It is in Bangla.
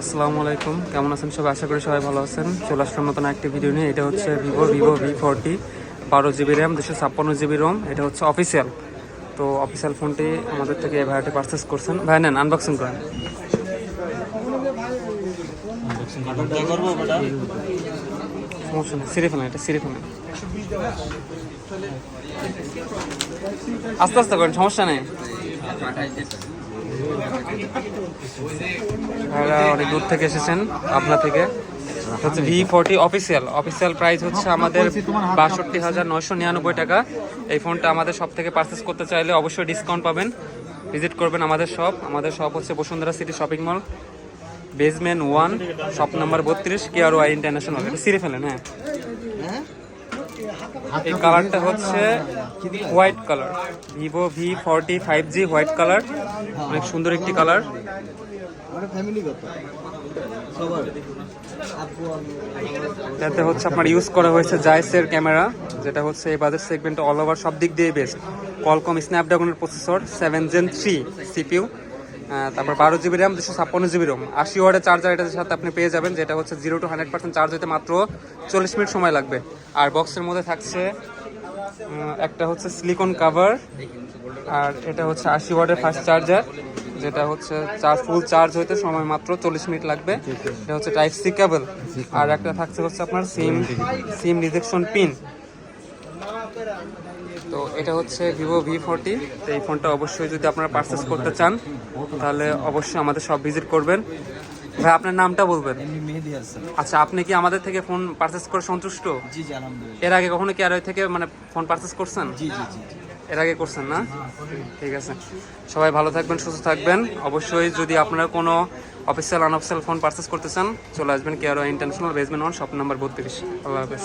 আসসালামু আলাইকুম। কেমন আছেন সবাই? আশা করি সবাই ভালো আছেন। চলে আসলাম নতুন একটি ভিডিও নিয়ে। এটা হচ্ছে ভিভো ভিভো ভি ফোরটি বারো জিবি র্যাম দুশো ছাপ্পান্ন জিবি রোম এটা হচ্ছে অফিসিয়াল তো অফিসিয়াল ফোনটি আমাদের থেকে ভাইয়াটি পারচেস করছেন। ভাই নেন আনবক্সিং করেন। সমস্যা এটা আস্তে আস্তে করেন, সমস্যা নেই। ভাইরা অনেক দূর থেকে এসেছেন, আপনা থেকে। হচ্ছে V forty official official price হচ্ছে আমাদের বাষট্টি হাজার নয়শো নিরানব্বই টাকা। এই ফোনটা আমাদের সব থেকে পারচেস করতে চাইলে অবশ্যই ডিসকাউন্ট পাবেন। ভিজিট করবেন আমাদের শপ আমাদের শপ হচ্ছে Bashundhara city shopping mall basement one shop number বত্রিশ কেয়ার ওয়াই ইন্টারন্যাশনাল এটা সিঁড়ি ফেলেন হ্যাঁ? এই কালারটা হচ্ছে white colour. Vivo V forty five G white colour. অনেক সুন্দর একটি কালার। যাতে হচ্ছে আপনার ইউজ করা হয়েছে জাইসের ক্যামেরা যেটা হচ্ছে এই বাজার সেগমেন্ট অল ওভার সব দিক দিয়ে best Qualcomm স্ন্যাপড্রাগনের processor seven gen three CPU তারপর বারো জিবি র্যাম, দুশো ছাপ্পান্ন জিবি রোম। আশি ওয়ার্ডের চার্জার এটার সাথে আপনি পেয়ে যাবেন, যেটা হচ্ছে zero to hundred percent charge হতে মাত্র চল্লিশ মিনিট সময় লাগবে। আর বক্সের মধ্যে থাকছে একটা হচ্ছে সিলিকন কাভার আর এটা হচ্ছে আশি ওয়ার্ডের ফাস্ট চার্জার যেটা হচ্ছে চার্জ ফুল চার্জ হইতে সময় মাত্র চল্লিশ মিনিট লাগবে। এটা হচ্ছে টাইপ সি কেবল আর একটা থাকছে হচ্ছে আপনার সিম সিম রিজেকশন পিন তো এটা হচ্ছে ভিভো ভি ফোরটি। তো এই ফোনটা অবশ্যই যদি আপনারা পারচেস করতে চান তাহলে অবশ্যই আমাদের সব ভিজিট করবেন। ভাই আপনার নামটা বলবেন? আচ্ছা আপনি কি আমাদের থেকে ফোন পারচেস করে সন্তুষ্ট? এর আগে কখনো কি আর থেকে মানে ফোন পারচেস করছেন? জি জি জি জি। এর আগে করছেন না? ঠিক আছে। সবাই ভালো থাকবেন সুস্থ থাকবেন। অবশ্যই যদি আপনারা কোনো অফিসিয়াল আনঅফিসিয়াল ফোন পারচেস করতে চান চলে আসবেন Cairo international basement one shop number বত্রিশ। আল্লাহ হাফেজ।